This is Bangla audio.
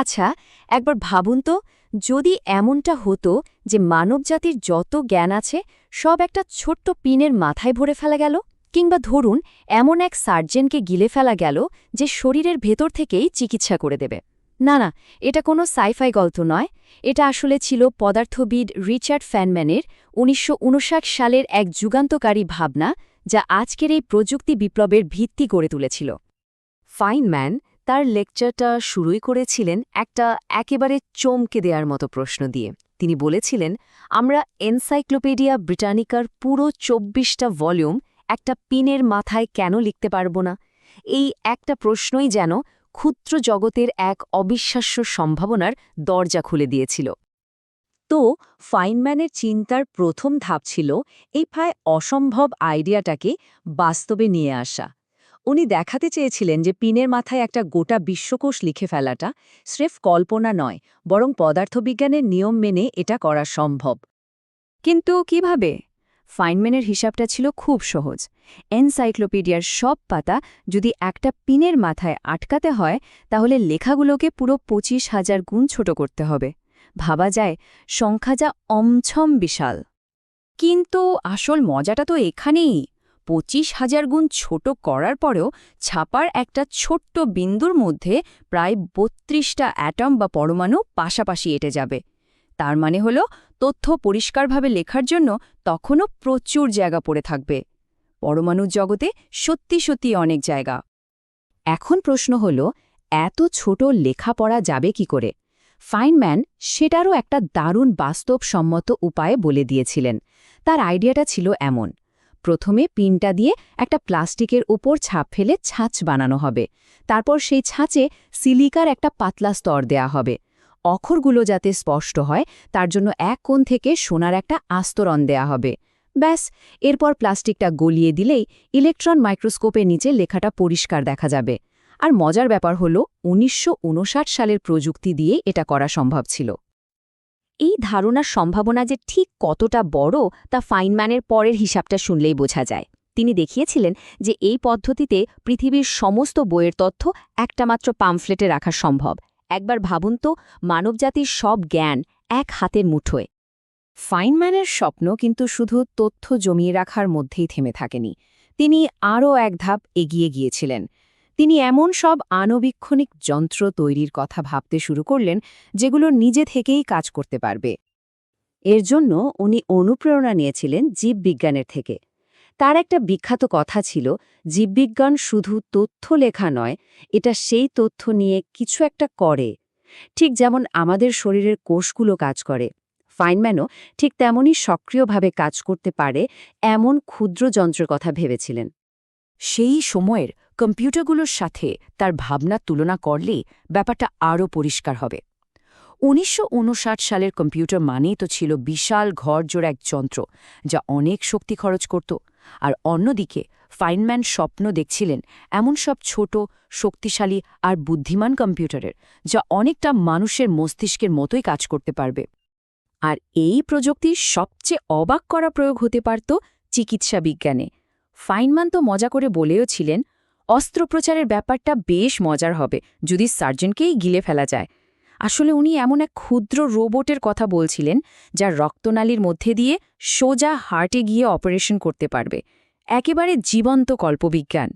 আচ্ছা একবার ভাবুন তো, যদি এমনটা হতো যে মানবজাতির যত জ্ঞান আছে, সব একটা ছোট্ট পিনের মাথায় ভরে ফেলা গেল, কিংবা ধরুন, এমন এক সার্জেনকে গিলে ফেলা গেল যে শরীরের ভেতর থেকেই চিকিৎসা করে দেবে। না না, এটা কোনো সাইফাই গল্প নয়। এটা আসলে ছিল পদার্থবিদ রিচার্ড ফ্যানম্যানের উনিশশো উনষাট সালের এক যুগান্তকারী ভাবনা যা আজকের এই প্রযুক্তি বিপ্লবের ভিত্তি গড়ে তুলেছিল। ফাইনম্যান তার লেকচারটা শুরুই করেছিলেন একটা একেবারে চমকে দেওয়ার মতো প্রশ্ন দিয়ে। তিনি বলেছিলেন, আমরা এনসাইক্লোপিডিয়া ব্রিটানিকার পুরো চব্বিশটা ভলিউম একটা পিনের মাথায় কেন লিখতে পারব না? এই একটা প্রশ্নই যেন ক্ষুদ্র জগতের এক অবিশ্বাস্য সম্ভাবনার দরজা খুলে দিয়েছিল। তো ফাইনম্যানের চিন্তার প্রথম ধাপ ছিল এই প্রায় অসম্ভব আইডিয়াটাকে বাস্তবে নিয়ে আসা। উনি দেখাতে চেয়েছিলেন যে পিনের মাথায় একটা গোটা বিশ্বকোষ লিখে ফেলাটা স্রেফ কল্পনা নয়, বরং পদার্থবিজ্ঞানের নিয়ম মেনে এটা করা সম্ভব। কিন্তু কীভাবে? ফাইনম্যানের হিসাবটা ছিল খুব সহজ। এনসাইক্লোপিডিয়ার সব পাতা যদি একটা পিনের মাথায় আটকাতে হয়, তাহলে লেখাগুলোকে পুরো পঁচিশ হাজার গুণ ছোট করতে হবে। ভাবা যায়, সংখ্যা যা অমছম বিশাল। কিন্তু আসল মজাটা তো এখানেই। পঁচিশ হাজার গুণ ছোট করার পরেও ছাপার একটা ছোট্ট বিন্দুর মধ্যে প্রায় বত্রিশটা অ্যাটম বা পরমাণু পাশাপাশি এটে যাবে। তার মানে হল, তথ্য পরিষ্কারভাবে লেখার জন্য তখনও প্রচুর জায়গা পড়ে থাকবে। পরমাণুর জগতে সত্যি সত্যি অনেক জায়গা। এখন প্রশ্ন হল, এত ছোট লেখাপড়া যাবে কি করে? ফাইনম্যান সেটারও একটা দারুণ বাস্তবসম্মত উপায়ে বলে দিয়েছিলেন। তার আইডিয়াটা ছিল এমন প্রথমে পিনটা দিয়ে একটা প্লাস্টিকের ওপর ছাপ ফেলে ছাঁচ বানানো হবে। তারপর সেই ছাঁচে সিলিকার একটা পাতলা স্তর দেয়া হবে। অক্ষরগুলো যাতে স্পষ্ট হয়, তার জন্য এক কোণ থেকে সোনার একটা আস্তরণ দেয়া হবে। ব্যাস, এরপর প্লাস্টিকটা গলিয়ে দিলেই ইলেকট্রন মাইক্রোস্কোপের নিচে লেখাটা পরিষ্কার দেখা যাবে। আর মজার ব্যাপার হল, উনিশশো উনষাট সালের প্রযুক্তি দিয়ে এটা করা সম্ভব ছিল। এই ধারণার সম্ভাবনা যে ঠিক কতটা বড় তা ফাইনম্যানের পরের হিসাবটা শুনলেই বোঝা যায়। তিনি দেখিয়েছিলেন যে এই পদ্ধতিতে পৃথিবীর সমস্ত বইয়ের তথ্য একটা মাত্র পামফ্লেটে রাখা সম্ভব। একবার ভাবুন তো, মানবজাতির সব জ্ঞান এক হাতের মুঠোয়। ফাইনম্যানের স্বপ্ন কিন্তু শুধু তথ্য জমিয়ে রাখার মধ্যেই থেমে থাকেনি। তিনি আরও এক ধাপ এগিয়ে গিয়েছিলেন। তিনি এমন সব আণবীক্ষণিক যন্ত্র তৈরির কথা ভাবতে শুরু করলেন, যেগুলো নিজে থেকেই কাজ করতে পারবে। এর জন্য উনি অনুপ্রেরণা নিয়েছিলেন জীববিজ্ঞানের থেকে। তার একটা বিখ্যাত কথা ছিল, জীববিজ্ঞান শুধু তথ্য লেখা নয়, এটা সেই তথ্য নিয়ে কিছু একটা করে। ঠিক যেমন আমাদের শরীরের কোষগুলো কাজ করে। ফাইনম্যানও ঠিক তেমনই সক্রিয়ভাবে কাজ করতে পারে, এমন ক্ষুদ্র যন্ত্রের কথা ভেবেছিলেন। সেই সময়ের কম্পিউটারগুলোর সাথে তার ভাবনার তুলনা করলে ব্যাপারটা আরও পরিষ্কার হবে। উনিশশো উনষাট সালের কম্পিউটার মানেই তো ছিল বিশাল ঘরজোর এক যন্ত্র যা অনেক শক্তি খরচ করত। আর অন্যদিকে ফাইনম্যান স্বপ্ন দেখছিলেন এমন সব ছোট, শক্তিশালী আর বুদ্ধিমান কম্পিউটারের যা অনেকটা মানুষের মস্তিষ্কের মতোই কাজ করতে পারবে। আর এই প্রযুক্তির সবচেয়ে অবাক করা প্রয়োগ হতে পারত চিকিৎসা বিজ্ঞানে। ফাইনম্যান তো মজা করে বলেও ছিলেন অস্ত্রোপচারের ব্যাপারটা বেশ মজার হবে, যদি সার্জনকেই গিলে ফেলা যায়। আসলে উনি এমন এক ক্ষুদ্র রোবটের কথা বলছিলেন যা রক্তনালীর মধ্যে দিয়ে সোজা হার্টে গিয়ে অপারেশন করতে পারবে। একেবারে জীবন্ত কল্পবিজ্ঞান।